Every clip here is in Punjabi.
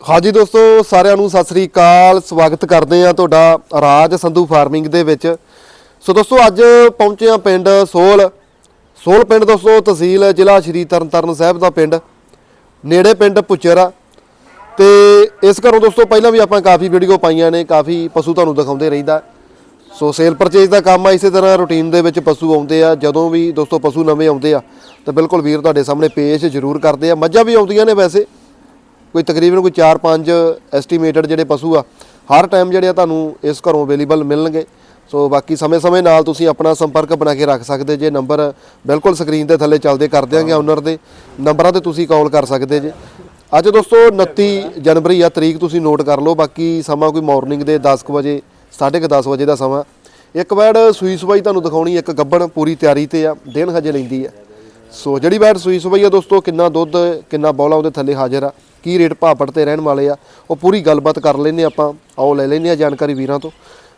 ਹਾਂਜੀ ਦੋਸਤੋ, ਸਾਰਿਆਂ ਨੂੰ ਸਤਿ ਸ੍ਰੀ ਅਕਾਲ। ਸਵਾਗਤ ਕਰਦੇ ਆ ਤੁਹਾਡਾ ਰਾਜ ਸੰਧੂ ਫਾਰਮਿੰਗ ਦੇ ਵਿੱਚ। ਸੋ ਦੋਸਤੋ, ਅੱਜ ਪਹੁੰਚੇ ਆ ਪਿੰਡ ਸੋਲ। ਸੋਲ ਪਿੰਡ ਦੋਸਤੋ, ਤਹਿਸੀਲ ਜ਼ਿਲ੍ਹਾ ਸ਼੍ਰੀ ਤਰਨਤਾਰਨ ਸਾਹਿਬ ਦਾ ਪਿੰਡ। ਨੇੜੇ ਪਿੰਡ ਪੁੱਚਰ ਆ ਤੇ ਇਸ ਘਰੋਂ ਦੋਸਤੋ, ਪਹਿਲਾਂ ਵੀ ਆਪਾਂ ਕਾਫੀ ਵੀਡੀਓ ਪਾਈਆਂ ਨੇ, ਕਾਫੀ ਪਸ਼ੂ ਤੁਹਾਨੂੰ ਦਿਖਾਉਂਦੇ ਰਹਿੰਦਾ। ਸੋ ਸੇਲ ਪਰਚੇਜ ਦਾ ਕੰਮ ਆ, ਇਸੇ ਤਰ੍ਹਾਂ ਰੂਟੀਨ ਦੇ ਵਿੱਚ ਪਸ਼ੂ ਆਉਂਦੇ ਆ, ਜਦੋਂ ਵੀ ਦੋਸਤੋ ਪਸ਼ੂ ਨਵੇਂ ਆਉਂਦੇ ਆ, ਤਾਂ ਬਿਲਕੁਲ ਵੀਰ ਤੁਹਾਡੇ ਸਾਹਮਣੇ ਪੇਸ਼ ਜ਼ਰੂਰ ਕਰਦੇ ਆ। ਮੱਝਾਂ ਵੀ ਆਉਂਦੀਆਂ ਨੇ ਵੈਸੇ। ਕੋਈ ਤਕਰੀਬਨ ਕੋਈ 4-5 ਐਸਟੀਮੇਟਡ ਜਿਹੜੇ ਪਸ਼ੂ ਆ ਹਰ ਟਾਈਮ ਜਿਹੜੇ ਆ ਤੁਹਾਨੂੰ ਇਸ ਘਰੋਂ ਅਵੇਲੇਬਲ ਮਿਲਣਗੇ। ਸੋ ਬਾਕੀ ਸਮੇਂ-ਸਮੇਂ ਨਾਲ ਤੁਸੀਂ ਆਪਣਾ ਸੰਪਰਕ ਬਣਾ ਕੇ ਰੱਖ ਸਕਦੇ ਜੇ ਨੰਬਰ ਬਿਲਕੁਲ ਸਕਰੀਨ ਦੇ ਥੱਲੇ ਚੱਲਦੇ ਕਰ ਦਿਆਂਗੇ ਓਨਰ ਦੇ ਨੰਬਰਾਂ ਤੇ ਤੁਸੀਂ ਕਾਲ ਕਰ ਸਕਦੇ ਜੇ। ਅੱਜ ਦੋਸਤੋ 29 ਜਨਵਰੀ ਆ ਤਰੀਕ ਤੁਸੀਂ ਨੋਟ ਕਰ ਲਓ ਬਾਕੀ ਸਮਾਂ ਕੋਈ ਮਾਰਨਿੰਗ ਦੇ 10 ਕੁ ਵਜੇ 10:30 ਵਜੇ ਦਾ ਸਮਾਂ। ਇੱਕ ਵੈੜ ਸੂਈ ਸਵਾਈ ਤੁਹਾਨੂੰ ਦਿਖਾਉਣੀ ਇੱਕ ਗੱਬਣ ਪੂਰੀ ਤਿਆਰੀ ਤੇ ਆ ਦਿਨ ਹਜੇ ਲੈਂਦੀ ਆ। ਸੋ ਜਿਹੜੀ ਵੈਟ ਸੂਈ ਸੂਈ ਆ ਦੋਸਤੋ ਕਿੰਨਾ ਦੁੱਧ ਕਿੰਨਾ ਬੌਲਾ ਉਹਦੇ ਥੱਲੇ ਹਾਜ਼ਰ ਆ। ਕੀ ਰੇਟ ਭਾਪੜ ਤੇ ਰਹਿਣ ਵਾਲੇ ਆ ਉਹ ਪੂਰੀ ਗੱਲਬਾਤ ਕਰ ਲੈਨੇ ਆਪਾਂ ਆਓ ਲੈ ਲੈਨੇ ਆ ਜਾਣਕਾਰੀ ਵੀਰਾਂ ਤੋਂ।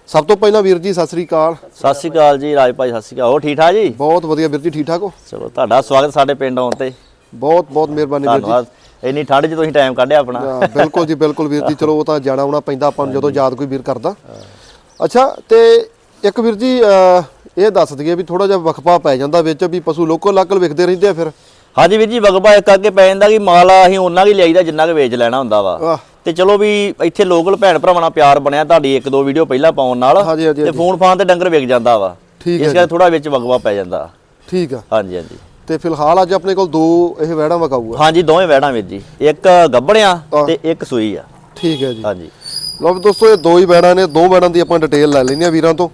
ਸਭ ਤੋਂ ਪਹਿਲਾਂ ਵੀਰ ਜੀ ਸਤਿ ਸ੍ਰੀ ਅਕਾਲ। ਸਤਿ ਸ਼੍ਰੀ ਅਕਾਲ ਜੀ ਰਾਜ ਭਾਈ ਸਤਿ ਸ਼੍ਰੀ ਅਕਾਲ। ਹੋਰ ਠੀਕ ਠਾਕ ਜੀ? ਬਹੁਤ ਵਧੀਆ ਵੀਰ ਜੀ ਠੀਕ ਠਾਕ ਹੋ? ਚਲੋ ਤੁਹਾਡਾ ਸਵਾਗਤ ਸਾਡੇ ਪਿੰਡ ਆਉਣ ਤੇ। ਬਹੁਤ ਬਹੁਤ ਮਿਹਰਬਾਨੀ ਵੀਰ ਜੀ। ਧੰਨਵਾਦ। ਇੰਨੀ ਠੰਡ 'ਚ ਤੁਸੀਂ ਟਾਈਮ ਕੱਢਿਆ ਆਪਣਾ। ਹਾਂ, ਬਿਲਕੁਲ ਜੀ ਬਿਲਕੁਲ ਵੀਰ ਜੀ। ਚਲੋ ਉਹ ਤਾਂ ਜਾਣਾ ਆਉਣਾ ਪੈਂਦਾ ਆਪਾਂ ਨੂੰ ਜਦੋਂ ਯਾਦ ਕੋਈ ਵੀਰ ਕਰਦਾ। ਅੱਛਾ ਤੇ ਇੱਕ ਵੀਰ ਜੀ ਇਹ ਦੱਸ ਦਈਏ ਵੀ ਥੋੜਾ ਜਿਹਾ ਵਕਫਾ ਪੈ ਜਾਂਦਾ ਵਿੱਚ ਵੀ ਪਸ਼ੂ ਲੋਕਲ ਲਾਕਲ ਵਿਕਦੇ ਰਹਿੰਦੇ ਆ ਫਿਰ। ਹਾਂਜੀ ਵੀਰ ਜੀ ਵਗਬਾ ਇੱਕ ਅੱਗੇ ਪੈ ਜਾਂਦਾ ਕਿ ਮਾਲ ਅਸੀਂ ਉਹਨਾਂ ਕੀ ਲਿਆਈਦਾ ਜਿੰਨਾ ਕਿ ਵੇਚ ਲੈਣਾ ਹੁੰਦਾ ਵਾ। ਤੇ ਚਲੋ ਵੀ ਇੱਥੇ ਲੋਕਲ ਭੈਣ ਭਰਾਵਾਂ ਨਾਲ ਪਿਆਰ ਬਣਿਆ ਤੁਹਾਡੀ ਇੱਕ ਦੋ ਵੀਡੀਓ ਪਹਿਲਾਂ ਪਾਉਣ ਨਾਲ ਤੇ ਫੋਨ ਫਾਨ ਤੇ ਡੰਗਰ ਵਿਕ ਜਾਂਦਾ ਵਾ। ਇਸ ਕਰਕੇ ਥੋੜਾ ਵਿੱਚ ਵਗਵਾ ਪੈ ਜਾਂਦਾ। ਠੀਕ ਆ। ਹਾਂਜੀ ਹਾਂਜੀ। ਤੇ ਫਿਲਹਾਲ ਅੱਜ ਆਪਣੇ ਕੋਲ ਦੋ ਇਹ ਵੈੜਾਂ ਵਕਾਊ ਆ ਹਾਂਜੀ ਦੋਵੇਂ ਵੈੜਾਂ ਵੀਰ ਜੀ। ਇੱਕ ਗੱਬੜਿਆ ਤੇ ਇੱਕ ਸੂਈ ਆ। ਠੀਕ ਹੈ ਜੀ। ਹਾਂਜੀ। ਵੀ ਦੋਸਤੋ ਇਹ ਦੋ ਹੀ ਵੈੜਾਂ ਨੇ ਦੋ ਵੈੜਾਂ ਦੀ ਆਪਾਂ ਡਿਟੇਲ ਲੈ ਲੈਣੀ ਆ ਵੀਰਾਂ ਤੋਂ।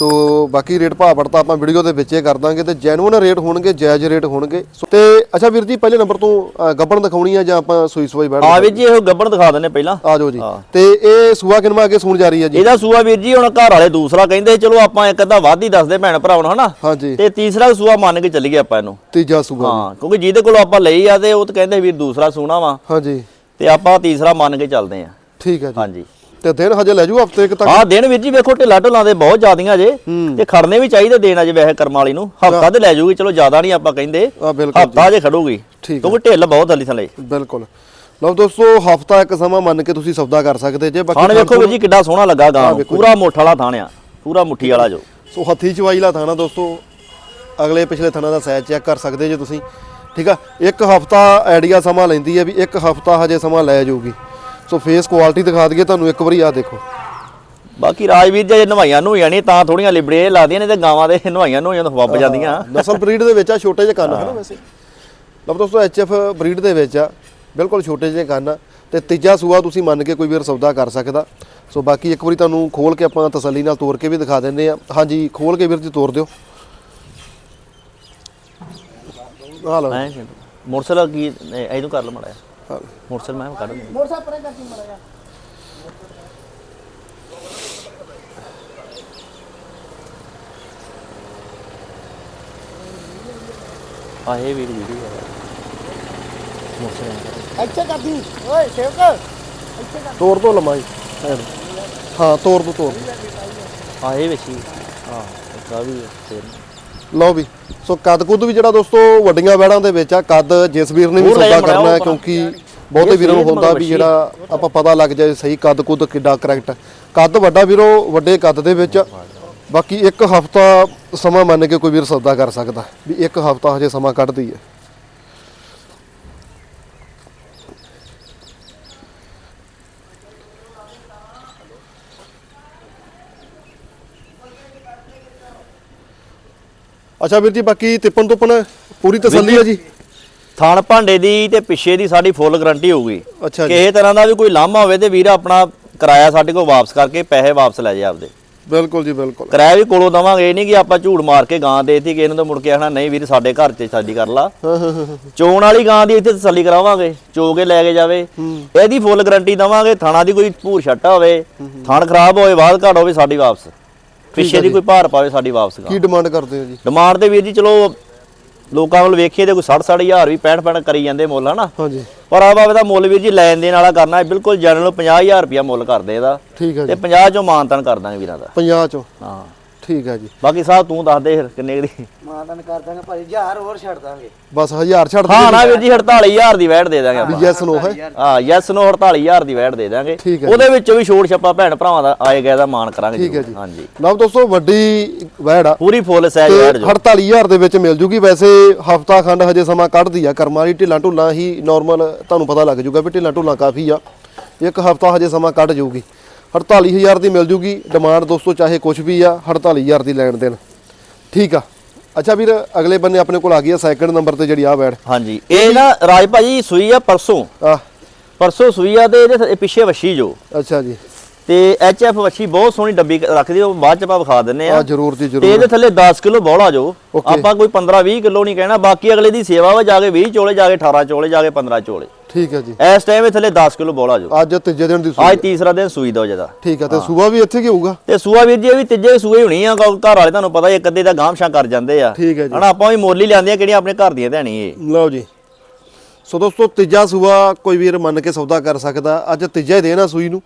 ਸੋ ਬਾਕੀ ਰੇਟ ਭਾਅ ਪੜਤਾ ਆਪਾਂ ਵੀਡੀਓ ਦੇ ਵਿੱਚ ਕਰ ਦਾਂਗੇ ਤੇ ਜੈਨੂਇਨ ਰੇਟ ਹੋਣਗੇ ਜਾਇਜ਼ ਰੇਟ ਹੋਣਗੇ। ਤੇ ਅੱਛਾ ਵੀਰ ਜੀ ਪਹਿਲੇ ਨੰਬਰ ਤੋਂ ਗੱਬਣ ਦਿਖਾਉਣੀ ਆ ਜਾਂ ਆਪਾਂ ਸੂਈ ਸੂਈ ਵੈੜ ਆ ਵੀਰ ਜੀ ਇਹ ਗੱਬੜ ਦਿਖਾ ਦਿੰਨੇ ਪਹਿਲਾਂ। ਆ ਜਾਓ ਜੀ। ਤੇ ਇਹ ਸੂਆ ਕਿਨਮਾ ਅੱਗੇ ਸੂਣ ਜਾ ਰਹੀ ਹੈ ਜੀ? ਇਹਦਾ ਸੂਆ ਵੀਰ ਜੀ ਹੁਣ ਘਰ ਵਾਲੇ ਦੂਸਰਾ ਕਹਿੰਦੇ ਚਲੋ ਆਪਾਂ ਇੱਕ ਅੱਧਾ ਵੱਧ ਹੀ ਦੱਸਦੇ ਭੈਣ ਭਰਾਵਾਂ ਨੂੰ ਹਨਾ? ਹਾਂਜੀ। ਤੇ ਤੀਸਰਾ ਸੂਆ ਮੰਨ ਕੇ ਚੱਲੀਏ ਆਪਾਂ ਇਹਨੂੰ। ਤੀਜਾ ਸੂਆ ਹਾਂ ਕਿਉਂਕਿ ਜਿਹਦੇ ਕੋਲ ਆਪਾਂ ਲਈ ਆ ਤੇ ਉਹ ਤਾਂ ਕਹਿੰਦੇ ਵੀਰ ਦੂਸਰਾ ਸੂਣਾ ਵਾ। ਹਾਂਜੀ। ਤੇ ਆਪਾਂ ਤੀਸਰਾ ਮੰਨ ਕੇ ਚੱਲਦੇ ਆ ਠੀਕ ਹੈ ਜੀ। ਹਾਂਜੀ। ਤੇ ਦਿਨ ਹਜੇ ਲੈ ਜੂ ਹਫ਼ਤੇ ਇੱਕ ਤੱਕ? ਆਹ ਦਿਨ ਵੀਰ ਜੀ ਵੇਖੋ ਢਿੱਲਾ ਢੁੱਲਾਂ ਦੇ ਬਹੁਤ ਜ਼ਿਆਦੀਆਂ ਜੇ। ਤੇ ਖੜਨੇ ਵੀ ਚਾਹੀਦੇ ਦੇਣਾ ਜੇ ਵੈਸੇ ਕਰਮ ਵਾਲੀ ਨੂੰ। ਹਫਤਾ ਤੇ ਲੈ ਜੂਗੀ ਚਲੋ ਜ਼ਿਆਦਾ ਨਹੀਂ ਆਪਾਂ ਕਹਿੰਦੇ। ਆ ਹਫਤਾ ਜੇ ਖੜੂਗੀ ਕਿਉਂਕਿ ਢਿੱਲ ਬਹੁਤ ਥੱਲੇ ਥੱਲੇ। ਬਿਲਕੁਲ। ਲਓ ਦੋਸਤੋ ਹਫਤਾ ਇੱਕ ਸਮਾਂ ਮੰਨ ਕੇ ਤੁਸੀਂ ਸੌਦਾ ਕਰ ਸਕਦੇ ਜੇ ਥਾਣ ਵੇਖੋ ਵੀਰ ਜੀ ਕਿੱਡਾ ਸੋਹਣਾ ਲੱਗਾ ਗਾਂ ਪੂਰਾ ਮੋਠ ਵਾਲਾ ਥਾਣਿਆ ਪੂਰਾ ਮੁੱਠੀ ਵਾਲਾ ਜੋ। ਸੋ ਹੱਥੀ ਚਵਾਈ ਲਾ ਥਾਣਾ ਦੋਸਤੋ ਅਗਲੇ ਪਿਛਲੇ ਥਾਣਾ ਦਾ ਸਾਈਜ਼ ਚੈੱਕ ਕਰ ਸਕਦੇ ਜੇ ਤੁਸੀਂ। ਠੀਕ ਆ ਇੱਕ ਹਫਤਾ ਆਈਡੀਆ ਸਮਾਂ ਲੈਂਦੀ ਹੈ ਵੀ ਇੱਕ ਹਫਤਾ ਹਜੇ ਸਮਾਂ ਲੈ ਜਾਊਗੀ। ਸੋ ਫੇਸ ਕੁਆਲਿਟੀ ਦਿਖਾ ਦਈਏ ਤੁਹਾਨੂੰ ਇੱਕ ਵਾਰੀ ਆ ਦੇਖੋ। ਬਾਕੀ ਰਾਜਵੀਰ ਜੇ ਨਵਾਈਆਂ ਨੂੰ ਨਹੀਂ ਤਾਂ ਥੋੜੀਆਂ ਲਿਬੜੇ ਲੱਗਦੀਆਂ ਨੇ ਤੇ ਗਾਵਾਂ ਦੇ ਨਵਾਈਆਂ ਨੂੰ ਤਾਂ ਫੱਬ ਜਾਂਦੀਆਂ। ਨਸਲ ਬਰੀਡ ਦੇ ਵਿੱਚ ਆ ਛੋਟੇ ਜਿਹੇ ਕੰਨ ਹਨ ਵੈਸੇ? ਲਓ ਦੋਸਤੋ ਐਚਐਫ ਬਰੀਡ ਦੇ ਵਿੱਚ ਆ ਬਿਲਕੁਲ ਛੋਟੇ ਜਿਹੇ ਕੰਨ ਤੇ ਤੀਜਾ ਸੂਆ ਤੁਸੀਂ ਮੰਨ ਕੇ ਕੋਈ ਵੀਰ ਸੌਦਾ ਕਰ ਸਕਦਾ। ਸੋ ਬਾਕੀ ਇੱਕ ਵਾਰੀ ਤੁਹਾਨੂੰ ਖੋਲ ਕੇ ਆਪਾਂ ਤਸੱਲੀ ਨਾਲ ਤੋੜ ਕੇ ਵੀ ਦਿਖਾ ਦਿੰਦੇ ਆ। ਹਾਂਜੀ ਖੋਲ ਕੇ ਵੀਰ ਜੀ ਤੋੜ ਦਿਓ। ਆ ਲਓ। ਮੋਟਰਸਾਈਕਲ ਕੀ ਇਹਨੂੰ ਕਰ ਲ ਮੜਾ। ਮੋਟਰਸਾਈਕਲ ਮੈਂ ਕੱਢ ਦਿੰਦਾ। ਮੋਟਰਸਾਈਕਲ ਪਰੇ ਕਰਤੀ ਮੜਾ ਜਾ ਆ ਇਹ ਵੀਡੀਓ ਵੀਡੀਓ ਮੋਟਰਸਾਈਕਲ ਇੱਥੇ ਕਰਦੀ। ਓਏ ਸੇਵਕ। ਇੱਥੇ ਕਰ ਤੋੜ ਦੋ ਲਮਾਈ ਹਾਂ ਤੋੜ ਦੋ ਤੋੜ ਦਿਓ। ਆ। ਇਹ ਵੇਖੀ ਹਾਂ ਇੱਕ ਆ ਵੀ ਤੇ ਲਓ ਵੀ ਸੋ ਕੱਦ ਕੁੱਦ ਵੀ ਜਿਹੜਾ ਦੋਸਤੋ ਵੱਡੀਆਂ ਵੈੜਾਂ ਦੇ ਵਿੱਚ ਆ ਕੱਦ ਜਿਸ ਵੀਰ ਨੇ ਵੀ ਸੌਦਾ ਕਰਨਾ ਹੈ ਕਿਉਂਕਿ ਬਹੁਤੇ ਵੀਰਾਂ ਨੂੰ ਹੁੰਦਾ ਵੀ ਜਿਹੜਾ ਆਪਾਂ ਪਤਾ ਲੱਗ ਜਾਏ ਸਹੀ ਕੱਦ ਕੁੱਦ ਕਿੱਡਾ ਕਰੈਕਟ ਕੱਦ ਵੱਡਾ ਵੀਰੋ ਵੱਡੇ ਕੱਦ ਦੇ ਵਿੱਚ। ਬਾਕੀ ਇੱਕ ਹਫਤਾ ਸਮਾਂ ਮੰਨ ਕੇ ਕੋਈ ਵੀਰ ਸੌਦਾ ਕਰ ਸਕਦਾ ਵੀ ਇੱਕ ਹਫਤਾ ਹਜੇ ਸਮਾਂ ਕੱਢਦੀ ਹੈ ਅੱਛਾ ਵੀਰ ਜੀ ਬਾਕੀ ਤਿੱਪਣ ਤੁੱਪਣ ਪੂਰੀ ਤਸੱਲੀ ਹੈ ਜੀ? ਥਾਣ ਭਾਂਡੇ ਦੀ ਤੇ ਪਿੱਛੇ ਦੀ ਸਾਡੀ ਫੁੱਲ ਗਾਰੰਟੀ ਹੋਊਗੀ। ਅੱਛਾ ਜੀ। ਕਿਸੇ ਤਰ੍ਹਾਂ ਦਾ ਵੀ ਕੋਈ ਲਾਮਾ ਹੋਵੇ ਤੇ ਵੀਰ ਆਪਣਾ ਕਿਰਾਇਆ ਸਾਡੇ ਕੋਲ ਵਾਪਸ ਕਰਕੇ ਪੈਸੇ ਵਾਪਸ ਲੈ ਜਾਏ ਆਪਦੇ। ਬਿਲਕੁਲ ਜੀ ਬਿਲਕੁਲ। ਕਿਰਾਇਆ ਵੀ ਕੋਲੋਂ ਦਵਾਂਗੇ ਇਹ ਨਹੀਂ ਕਿ ਆਪਾਂ ਝੂੜ ਮਾਰ ਕੇ ਗਾਂ ਦੇਤੀ ਕਿ ਇਹਨੂੰ ਤਾਂ ਮੁੜ ਕੇ ਆਖਣਾ ਨਹੀਂ ਵੀਰ ਸਾਡੇ ਘਰ 'ਚ ਸਾਡੀ ਕਰ ਲਾ। ਚੋਣ ਵਾਲੀ ਗਾਂ ਦੀ ਇੱਥੇ ਤਸੱਲੀ ਕਰਾਵਾਂਗੇ ਚੋ ਕੇ ਲੈ ਕੇ ਜਾਵੇ। ਇਹਦੀ ਫੁੱਲ ਗਾਰੰਟੀ ਦਵਾਂਗੇ ਥਾਣਾ ਦੀ ਕੋਈ ਭੂਰ ਛੱਟਾ ਹੋਵੇ ਥਾਣ ਖਰਾਬ ਹੋਵੇ ਬਾਅਦ ਘਾਟ ਹੋਵੇ ਸਾਡੀ ਵਾਪਸ। ਪਿੱਛੇ ਦੀ ਕੋਈ ਭਾਰ ਪਾਵੇ ਸਾਡੀ ਵਾਪਸ ਕੀ ਡਿਮਾਂਡ ਕਰਦੇ ਹੋ ਜੀ? ਡਿਮਾਂਡ ਦੇ ਵੀਰ ਜੀ ਚਲੋ ਲੋਕਾਂ ਵੱਲ ਵੇਖੀਏ ਤੇ ਕੋਈ 60 ਹਜ਼ਾਰ ਵੀ 65 65 ਕਰੀ ਜਾਂਦੇ ਮੁੱਲ ਹਨਾ? ਹਾਂਜੀ। ਪਰ ਆ ਬਾਬੇ ਦਾ ਮੁੱਲ ਵੀਰ ਜੀ ਲੈਣ ਦੇਣ ਵਾਲਾ ਕਰਨਾ ਬਿਲਕੁਲ ਜਨਰਲ 50000 ਰੁਪਇਆ ਮੁੱਲ ਕਰਦੇ ਇਹਦਾ। ਠੀਕ ਹੈ ਤੇ ਜੀ। 50 ਚੋਂ ਮਾਨਤਨ ਕਰ ਦਾਂਗੇ ਵੀਰਾਂ ਦਾ। 50 ਚੋਂ। ਹਾਂ। ਠੀਕ ਹੈ ਜੀ। ਬਾਕੀ ਸਾਹਿਬ ਤੂੰ ਦੱਸ ਦੇ ਫਿਰ ਕਿੰਨੇ ਦੀ। ਮਾਨਦਨ ਕਰ ਦਾਂਗੇ ਭਾਈ 1000 ਹੋਰ ਛੱਡ ਦਾਂਗੇ। ਬਸ 1000 ਛੱਡ ਹਾਂ ਨਾ ਵੀਰ ਜੀ 48000 ਦੀ ਵੈਟ ਦੇ ਦਾਂਗੇ ਆਪਾਂ। ਯੈਸ ਨੋ ਹੈ। ਹਾਂ ਯੈਸ ਨੋ 48000 ਦੀ ਵੈਟ ਦੇ ਦਾਂਗੇ। ਉਹਦੇ ਵਿੱਚੋਂ ਵੀ ਛੋੜ ਛੱਪਾ ਭੈਣ ਭਰਾਵਾਂ ਦਾ ਆਏ ਗਏ ਦਾ ਮਾਨ ਕਰਾਂਗੇ ਠੀਕ ਹੈ ਜ਼ਰੂਰ। ਜੀ। ਹਾਂਜੀ। ਲਓ ਦੋਸਤੋ ਵੱਡੀ ਵੈੜ ਆ। ਪੂਰੀ ਫੁੱਲ ਸਾਈਜ਼ ਵੈਟ ਜੋ। 48000 ਦੇ ਵਿੱਚ ਮਿਲ ਜੂਗੀ। ਵੈਸੇ ਹਫਤਾ ਖੰਡ ਹਜੇ ਸਮਾਂ ਕੱਢਦੀ ਆ। ਕਰਮਾਂ ਵਾਲੀ ਢਿੱਲਾਂ ਢੁੱਲਾਂ ਹੀ ਨਾਰਮਲ ਤੁਹਾਨੂੰ ਪਤਾ ਲੱਗ ਜੂਗਾ ਵੀ ਢਿੱਲਾਂ ਢੁੱਲਾਂ ਕਾਫੀ ਆ। ਇੱਕ ਹਫਤਾ ਹਜੇ ਸਮਾਂ ਕੱਢ ਜੂਗੀ। 48000 ਦੀ ਮਿਲ ਜੂਗੀ ਡਿਮਾਂਡ ਦੋਸਤੋ ਚਾਹੇ ਕੁਝ ਵੀ ਆ 48000 ਦੀ ਲੈਣ ਦੇਣ। ਠੀਕ ਆ। ਅੱਛਾ ਵੀਰ ਅਗਲੇ ਬੰਨੇ ਆਪਣੇ ਕੋਲ ਆ ਗਈ ਆ ਸੈਕੰਡ ਨੰਬਰ ਤੇ ਜਿਹੜੀ ਆ ਵੈੜ ਹਾਂਜੀ। ਇਹ ਨਾ ਰਾਜ ਭਾਜੀ ਸੂਈ ਆ ਪਰਸੋਂ। ਆ ਪਰਸੋਂ ਸੂਈ ਆ ਤੇ ਇਹਦੇ ਇਹ ਪਿੱਛੇ ਵੱਛੀ ਜੋ। ਅੱਛਾ ਜੀ। ਤੇ ਐਚ ਐਫ ਵੱਛੀ ਬਹੁਤ ਸੋਹਣੀ ਡੱਬੀ ਰੱਖਦੀ ਉਹ ਬਾਅਦ ਚ ਆਪਾਂ ਵਿਖਾ ਦਿੰਨੇ ਆ ਆ ਜਰੂਰ ਤੇ ਜਰੂਰ। ਇਹਦੇ ਥੱਲੇ 10 ਕਿਲੋ ਬੌਲਾ ਜੋ. ਆਪਾਂ ਕੋਈ 15 20 ਕਿਲੋ ਨਹੀਂ ਕਹਿਣਾ ਬਾਕੀ ਅਗਲੇ ਦੀ ਸੇਵਾ ਵਾ ਜਾ ਕੇ 20 ਚੋਲੇ ਜਾ ਕੇ 18 ਚੋਲੇ ਜਾ ਕੇ 15 ਚੋਲੇ। ਠੀਕ ਹੈ ਜੀ। ਇਸ ਟਾਈਮ ਇਹ ਥੱਲੇ 10 ਕਿਲੋ ਬੌਲਾ ਜੋ। ਅੱਜ ਤੀਜੇ ਦਿਨ ਦੀ ਸੂਈ ਅੱਜ ਤੀਸਰਾ ਦਿਨ ਸੂਈ ਦਾ ਜਦਾ ਠੀਕ ਆ ਤੇ ਸੂਬਾ ਵੀ ਇੱਥੇ ਕੀ ਹੋਊਗਾ? ਤੇ ਸੂਆ ਵੀਰ ਜੀ ਇਹ ਵੀ ਤੀਜੇ ਸੂਏ ਹੋਣੀ ਆ ਘਰ ਵਾਲੇ ਤੁਹਾਨੂੰ ਪਤਾ ਇੱਕ ਅੱਧੇ ਦਾ ਗਾਮਸ਼ਾਂ ਕਰ ਜਾਂਦੇ ਆ। ਠੀਕ ਹੈ ਜੀ। ਹਨਾ ਆਪਾਂ ਵੀ ਮੁੱਲ ਹੀ ਲਿਆਂਦੇ ਆ ਕਿਹੜੀਆਂ ਆਪਣੇ ਘਰ ਦੀਆਂ ਧੈਣੀ ਇਹ। ਲਓ ਜੀ। ਸੋ ਦੋਸਤੋ ਤੀਜਾ ਸੂਆ ਕੋਈ ਵੀਰ ਮੰਨ ਕੇ ਸੌਦਾ ਕਰ ਸਕਦਾ ਅੱਜ ਤੀਜਾ ਹੀ ਦੇਣਾ ਸੂਈ ਨੂੰ।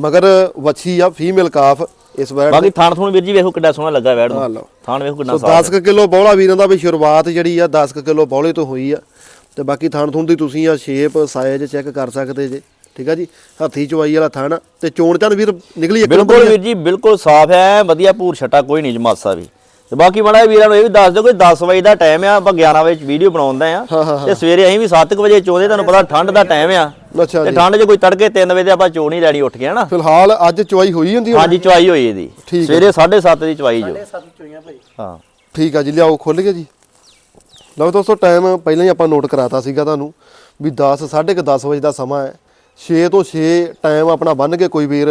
ਮਗਰ ਵੱਛੀ ਆ ਫੀਮੇਲ ਕਾਫ ਇਸ ਵੈੜ ਬਾਕੀ ਥਾਣ ਥੂਣ ਵੀਰ ਜੀ ਵੇਖੋ ਕਿੱਡਾ ਸੋਹਣਾ ਲੱਗਾ ਵੈੜ ਨੂੰ। ਥਾਣ ਵੇਖੋ ਕਿੰਨਾ ਸਾਫ਼ 10 ਕਿਲੋ ਬੌਲਾ ਵੀਰਾਂ ਦਾ ਵੀ ਸ਼ੁਰੂਆਤ ਜਿਹੜੀ ਆ 10 ਕਿਲੋ ਬੌਲੇ ਤੋਂ ਹੋਈ ਆ। ਤੇ ਬਾਕੀ ਥਣ ਥੁਣ ਦੀ ਤੁਸੀਂ ਆ ਸ਼ੇਪ ਸਾਈਜ਼ ਚੈੱਕ ਕਰ ਸਕਦੇ ਜੇ। ਠੀਕ ਆ ਜੀ? ਹੱਥੀ ਚਵਾਈ ਵਾਲਾ ਥਣ ਤੇ ਚੋਣ ਚਣ ਵੀਰ ਨਿਕਲੀ ਇੱਕ ਬਿਲਕੁਲ ਵੀਰ ਜੀ ਬਿਲਕੁਲ ਸਾਫ਼ ਹੈ ਵਧੀਆ ਭੂਰ ਛਟਾ ਕੋਈ ਨਹੀਂ ਜਮਾਸਾ ਵੀ। ਤੇ ਬਾਕੀ ਬੜਾ ਵੀਰਾਂ ਨੂੰ ਇਹ ਵੀ ਦੱਸ ਦਿਓ ਕੋਈ 10 ਵਜੇ ਦਾ ਟਾਈਮ ਆ ਆਪਾਂ 11 ਵਜੇ ਵੀਡੀਓ ਬਣਾਉਂਦਾ ਆ। ਤੇ ਸਵੇਰੇ ਅਸੀਂ ਵੀ 7 ਵਜੇ ਚੋਦੇ ਤੁਹਾਨੂੰ ਪਤਾ ਠੰਡ ਦਾ ਟਾਈਮ ਆ। ਅੱਛਾ ਤੇ ਜੀ। ਠੰਡ 'ਚ ਕੋਈ ਤੜਕੇ 3 ਵਜੇ ਤੇ ਆਪਾਂ ਚੋ ਨਹੀਂ ਲੈਣੀ ਉੱਠ ਕੇ ਹਨਾ? ਫਿਲਹਾਲ ਅੱਜ ਚਵਾਈ ਹੋਈ ਹੁੰਦੀ ਹੋਣੀ? ਹਾਂਜੀ ਚਵਾਈ ਹੋਈ ਇਹਦੀ। ਠੀਕ ਹੈ। ਸਵੇਰੇ 7:30 ਦੀ ਚਵਾਈ ਜੋ ਸੱਤ ਚੋਈਆਂ ਭਾਈ। ਹਾਂ। ਠੀਕ ਆ ਜੀ ਲਿਆਓ ਖੁੱਲ ਗਿਆ ਜੀ। ਲਓ ਦੋਸਤੋ ਟਾਈਮ ਪਹਿਲਾਂ ਹੀ ਆਪਾਂ ਨੋਟ ਕਰਾਤਾ ਸੀਗਾ ਤੁਹਾਨੂੰ ਵੀ 10 10:30 10 ਵਜੇ ਦਾ ਸਮਾਂ ਹੈ। 6 ਤੋਂ 6 ਟਾਈਮ ਆਪਣਾ ਬੰਨ ਕੇ ਕੋਈ ਵੀਰ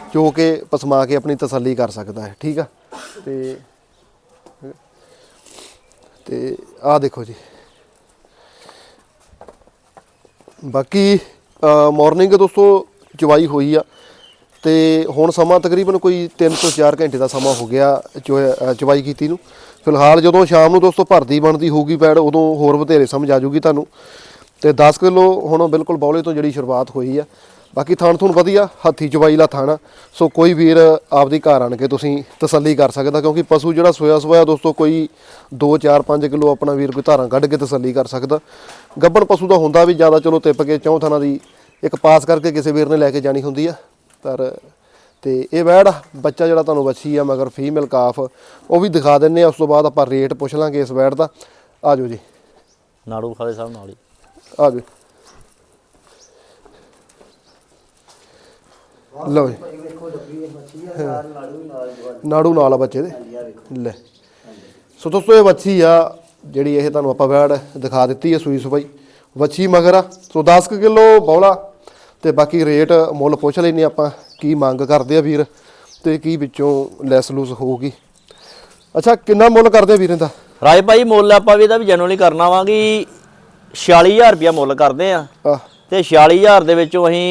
ਚੋ ਕੇ ਪਸਮਾ ਕੇ ਆਪਣੀ ਤਸੱਲੀ ਕਰ ਸਕਦਾ ਹੈ ਠੀਕ ਆ? ਤੇ ਤੇ ਆਹ ਦੇਖੋ ਜੀ। ਬਾਕੀ ਮਾਰਨਿੰਗ ਦੋਸਤੋ ਚਵਾਈ ਹੋਈ ਆ। ਤੇ ਹੁਣ ਸਮਾਂ ਤਕਰੀਬਨ ਕੋਈ 3 ਤੋਂ 4 ਘੰਟੇ ਦਾ ਸਮਾਂ ਹੋ ਗਿਆ ਚੋ- ਚਵਾਈ ਕੀਤੀ ਨੂੰ। ਫਿਲਹਾਲ ਜਦੋਂ ਸ਼ਾਮ ਨੂੰ ਦੋਸਤੋ ਭਰਦੀ ਬਣਦੀ ਹੋਊਗੀ ਪੈੜ, ਉਦੋਂ ਹੋਰ ਬਥੇਰੇ ਸਮਝ ਆ ਜਾਊਗੀ ਤੁਹਾਨੂੰ। ਤੇ 10 ਕਿਲੋ ਹੁਣ ਬਿਲਕੁਲ ਬੌਲੇ ਤੋਂ ਜਿਹੜੀ ਸ਼ੁਰੂਆਤ ਹੋਈ ਆ। ਬਾਕੀ ਥਾਣ ਥੂਣ ਵਧੀਆ ਹੱਥੀ ਚਵਾਈ ਲਾ ਥਾਣਾ ਸੋ ਕੋਈ ਵੀਰ ਆਪਦੀ ਘਰ ਆਣ ਕੇ ਤੁਸੀਂ ਤਸੱਲੀ ਕਰ ਸਕਦਾ ਕਿਉਂਕਿ ਪਸ਼ੂ ਜਿਹੜਾ ਸੋਇਆ ਸੋਇਆ ਦੋਸਤੋ ਕੋਈ 2 4 5 ਕਿਲੋ ਆਪਣਾ ਵੀਰ ਕੋਈ ਧਾਰਾਂ ਕੱਢ ਕੇ ਤਸੱਲੀ ਕਰ ਸਕਦਾ। ਗੱਬਣ ਪਸ਼ੂ ਦਾ ਹੁੰਦਾ ਵੀ ਜ਼ਿਆਦਾ ਚਲੋ ਤਿੱਪ ਕੇ ਚੌਂ ਥਾਣਾ ਦੀ ਇੱਕ ਪਾਸ ਕਰਕੇ ਕਿਸੇ ਵੀਰ ਨੇ ਲੈ ਕੇ ਜਾਣੀ ਹੁੰਦੀ ਆ। ਪਰ ਤੇ ਇਹ ਵੈੜ ਬੱਚਾ ਜਿਹੜਾ ਤੁਹਾਨੂੰ ਬੱਚੀ ਆ ਮਗਰ ਫੀਮੇਲ ਕਾਫ ਉਹ ਵੀ ਦਿਖਾ ਦਿੰਨੇ ਆ ਉਸ ਤੋਂ ਬਾਅਦ ਆਪਾਂ ਰੇਟ ਪੁੱਛ ਲਾਂਗੇ ਇਸ ਵੈੜ ਦਾ। ਆ ਜਾਓ ਜੀ। ਨਾੜੂ ਖਾਲੇ ਸਾਹਿਬ ਨਾਲ ਹੀ। ਆ ਲਓ ਜੀ। ਭਾਈ ਵੇਖੋ ਡੱਬੀ ਇਹ ਮੱਛੀ ਆ ਨਾਲ ਨਾੜੂ ਨਾਲ ਜਵਾਨੀ ਨਾੜੂ ਨਾਲ ਆ ਬੱਚੇ ਦੇ। ਆ ਵੇਖੋ ਲੈ। ਸੋ ਦੋਸਤੋ ਇਹ ਵੱਛੀ ਆ ਜਿਹੜੀ ਇਹ ਤੁਹਾਨੂੰ ਆਪਾਂ ਵੈੜ ਦਿਖਾ ਦਿੱਤੀ ਹੈ ਸੂਈ ਸੁਬਾਈ ਵੱਛੀ ਮਗਰ ਆ। ਸੋ 10 ਕਿਲੋ ਬੌਲਾ। ਤੇ ਬਾਕੀ ਰੇਟ ਮੁੱਲ ਪੁੱਛ ਲੈਨੇ ਆਪਾਂ ਕੀ ਮੰਗ ਕਰਦੇ ਆ ਵੀਰ ਤੇ ਕੀ ਵਿੱਚੋਂ ਲੈਸ ਲੂਸ ਹੋਊਗੀ। ਅੱਛਾ ਕਿੰਨਾ ਮੁੱਲ ਕਰਦੇ ਆ ਵੀਰਾਂ ਦਾ ਰਾਜ ਭਾਈ ਮੁੱਲ ਆਪਾਂ ਵੀ ਇਹਦਾ ਵੀ ਜਨਰਲੀ ਕਰਨਾ ਵਾਂਗੀ 46000 ਰੁਪਇਆ ਮੁੱਲ ਕਰਦੇ ਆ। ਆ ਤੇ 46000 ਦੇ ਵਿੱਚੋਂ ਅਸੀਂ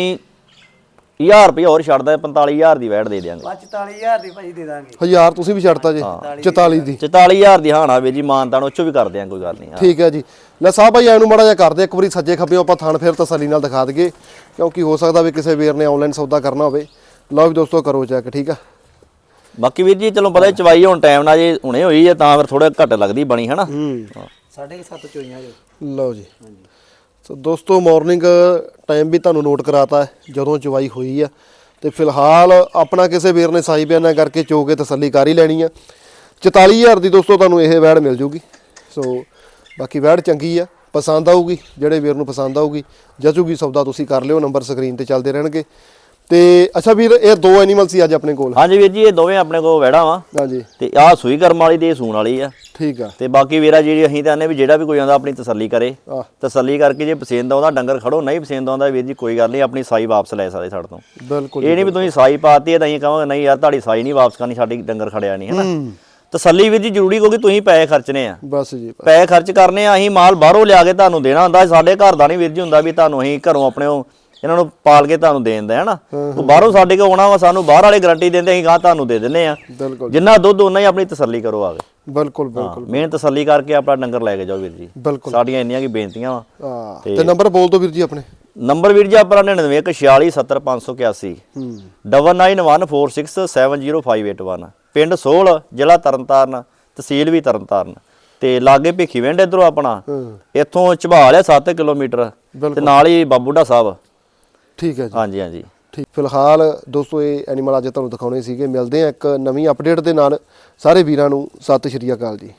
1000 ਰੁਪਇਆ ਹੋਰ ਛੱਡਦਾ 45000 ਦੀ ਵੈਟ ਦੇ ਦਿਆਂਗੇ। 45000 ਦੀ ਭਾਈ ਦੇ ਦਾਂਗੇ। ਹਜ਼ਾਰ ਤੁਸੀਂ ਵੀ ਛੱਡਤਾ ਜੀ 44 ਦੀ। 44000 ਦੀ ਹਾਣਾ ਵੀ ਜੀ ਮਾਨਤਾਨ ਉਹ ਚੋਂ ਵੀ ਕਰਦੇ ਆ ਕੋਈ ਗੱਲ ਨਹੀਂ ਠੀਕ ਹੈ ਜੀ। ਲੈ ਸਾਹਿਬ ਭਾਈ ਐਨੂੰ ਮਾੜਾ ਜਿਹਾ ਕਰਦੇ ਇੱਕ ਵਾਰੀ ਸੱਜੇ ਖੱਬੇ ਆਪਾਂ ਥਣ ਫੇਰ ਤਸੱਲੀ ਨਾਲ ਦਿਖਾ ਦਈਏ ਕਿਉਂਕਿ ਹੋ ਸਕਦਾ ਵੀ ਕਿਸੇ ਵੀਰ ਨੇ ਆਨਲਾਈਨ ਸੌਦਾ ਕਰਨਾ ਹੋਵੇ। ਲਓ ਵੀ ਦੋਸਤੋ ਕਰੋ ਚੈੱਕ ਠੀਕ ਆ? ਬਾਕੀ ਵੀਰ ਜੀ ਚਲੋ ਪਤਾ ਚਵਾਈ ਹੁਣ ਟਾਈਮ ਨਾਲ ਜੇ ਹੁਣੇ ਹੋਈ ਹੈ ਤਾਂ ਫਿਰ ਥੋੜਾ ਘੱਟ ਲੱਗਦੀ ਬਣੀ ਹਨਾ? ਹੂੰ। ਸਾਢੇ ਕੁ ਸੱਤ ਚੋਈਆਂ ਜੋ। ਲਓ ਜੀ। ਸੋ ਦੋਸਤੋ ਮਾਰਨਿੰਗ ਟਾਈਮ ਵੀ ਤੁਹਾਨੂੰ ਨੋਟ ਕਰਾਤਾ ਹੈ, ਜਦੋਂ ਚਵਾਈ ਹੋਈ ਆ। ਤੇ ਫਿਲਹਾਲ ਆਪਣਾ ਕਿਸੇ ਵੀਰ ਨੇ ਸਾਈ ਬਿਆਨਾ ਕਰਕੇ ਚੋ ਕੇ ਤਸੱਲੀ ਕਰ ਹੀ ਲੈਣੀ ਆ। 44000 ਦੀ ਦੋਸਤੋ ਤੁਹਾਨੂੰ ਇਹ ਵੈੜ ਮਿਲ ਜੂਗੀ। ਸੋ ਬਾਕੀ ਵੈੜ ਚੰਗੀ ਆ ਪਸੰਦ ਆਊਗੀ ਜਿਹੜੇ ਵੀਰ ਨੂੰ ਪਸੰਦ ਆਊਗੀ ਜਚੂਗੀ ਸੌਦਾ ਤੁਸੀਂ ਕਰ ਲਿਓ ਨੰਬਰ ਸਕਰੀਨ ਤੇ ਚੱਲਦੇ ਰਹਿਣਗੇ। ਤੇ ਅੱਛਾ ਵੀਰ ਇਹ ਦੋ ਐਨੀਮਲ ਸੀ ਅੱਜ ਆਪਣੇ ਕੋਲ। ਹਾਂਜੀ ਵੀਰ ਜੀ ਇਹ ਦੋਵੇਂ ਆਪਣੇ ਕੋਲ ਵੈੜਾ ਵਾ। ਹਾਂਜੀ। ਤੇ ਆਹ ਸੂਈ ਕਰਮ ਵਾਲੀ ਤੇ ਇਹ ਸੂਣ ਵਾਲੀ ਆ। ਠੀਕ ਆ। ਤੇ ਬਾਕੀ ਵੀਰਾ ਜਿਹੜੀ ਅਸੀਂ ਤਾਂ ਆਨੇ ਵੀ ਜਿਹੜਾ ਵੀ ਕੋਈ ਆਉਂਦਾ ਆਪਣੀ ਤਸੱਲੀ ਕਰੇ। ਆਹ। ਤਸੱਲੀ ਕਰਕੇ ਜੇ ਪਸੰਦ ਆਉਂਦਾ ਡੰਗਰ ਖੜੋ ਨਹੀਂ ਪਸੰਦ ਆਉਂਦਾ ਵੀਰ ਜੀ ਕੋਈ ਗੱਲ ਨਹੀਂ ਆਪਣੀ ਸਾਈ ਵਾਪਸ ਲੈ ਸਕਦੇ ਸਾਡੇ ਤੋਂ। ਬਿਲਕੁਲ ਇਹ ਨਹੀਂ ਵੀ ਤੁਸੀਂ ਸਾਈ ਪਾਤੀ ਹੈ ਤਾਂ ਅਸੀਂ ਕਹਾਂਗੇ ਨਹੀਂ ਯਾਰ ਤੁਹਾਡੀ ਸਾਈ ਨਹੀਂ ਵਾਪਸ ਕਰਨੀ ਸਾਡੀ ਡੰਗਰ ਖੜਿਆ ਨਹੀਂ ਹੈਨਾ। ਤਸੱਲੀ ਵੀਰ ਜੀ ਜ਼ਰੂਰੀ ਕਿਉਂਕਿ ਤੁਸੀਂ ਪੈਸੇ ਖਰਚਨੇ ਆ। ਬਸ ਜੀ ਬਸ। ਪੈਸੇ ਖਰਚ ਕਰਨੇ ਆ ਅਸੀਂ ਮਾਲ ਬਾਹਰੋਂ ਲਿਆ ਕੇ ਤੁਹਾਨੂੰ ਦੇਣਾ ਹੁੰਦਾ ਸਾਡੇ ਘਰ ਦਾ ਨਹੀਂ ਵੀਰ ਜੀ ਹੁੰਦਾ ਵੀ ਤੁਹਾਨੂੰ ਅਸੀਂ ਘਰੋਂ ਆਪਣੇ ਇਹਨਾਂ ਨੂੰ ਪਾਲ ਕੇ ਤੁਹਾਨੂੰ ਦੇ ਦਿੰਦੇ ਹਨਾ ਉਹ ਬਾਹਰੋਂ ਸਾਡੇ ਕੋਲ ਆਉਣਾ ਵਾ ਸਾਨੂੰ ਬਾਹਰ ਵਾਲੇ ਗਾਰੰਟੀ ਦਿੰਦੇ ਅਸੀਂ ਗਾਂ ਤੁਹਾਨੂੰ ਦੇ ਦਿੰਨੇ ਆ ਬਿਲਕੁਲ। ਜਿੰਨਾ ਦੁੱਧ ਉਹਨਾਂ ਹੀ ਆਪਣੀ ਤਸੱਲੀ ਕਰੋ ਆਵੇ ਬਿਲਕੁਲ ਬਿਲਕੁਲ। ਮੇਨ ਤਸੱਲੀ ਕਰਕੇ ਆਪਣਾ ਡੰਗਰ ਲੈ ਕੇ ਜਾਓ ਵੀਰ ਜੀ। ਬਿਲਕੁਲ। ਸਾਡੀਆਂ ਇੰਨੀਆਂ ਕੀ ਬੇਨਤੀਆਂ ਵਾ। ਤੇ ਨੰਬਰ ਬੋਲ ਦਿਓ ਵੀਰ ਜੀ ਆਪਣੇ। ਨੰਬਰ ਵੀਰ ਜੀ ਆਪਣਾ 99 146 70581 ਹੂੰ। 9914670581 ਪਿੰਡ ਸੋਲ ਜ਼ਿਲ੍ਹਾ ਤਰਨਤਾਰਨ ਤਹਿਸੀਲ ਵੀ ਤਰਨਤਾਰਨ। ਤੇ ਲਾਗੇ ਭਿੱਖੀਵਿੰਡ ਇਧਰੋਂ ਆਪਣਾ। ਹੂੰ। ਇੱਥੋਂ ਝਬਾਲ ਆ 7 ਕਿਲੋਮੀਟਰ। ਤੇ। ਨਾਲ ਹੀ ਬਾਬੂਡਾ ਸਾਹਿਬ। ਠੀਕ ਹੈ ਜੀ। ਹਾਂਜੀ ਹਾਂਜੀ। ਠੀਕ। ਫਿਲਹਾਲ ਦੋਸਤੋ ਇਹ ਐਨੀਮਲ ਅੱਜ ਤੁਹਾਨੂੰ ਦਿਖਾਉਣੇ ਸੀਗੇ। ਮਿਲਦੇ ਆ ਇੱਕ ਨਵੀਂ ਅਪਡੇਟ ਦੇ ਨਾਲ। ਸਾਰੇ ਵੀਰਾਂ ਨੂੰ ਸਤਿ ਸ਼੍ਰੀ ਅਕਾਲ ਜੀ।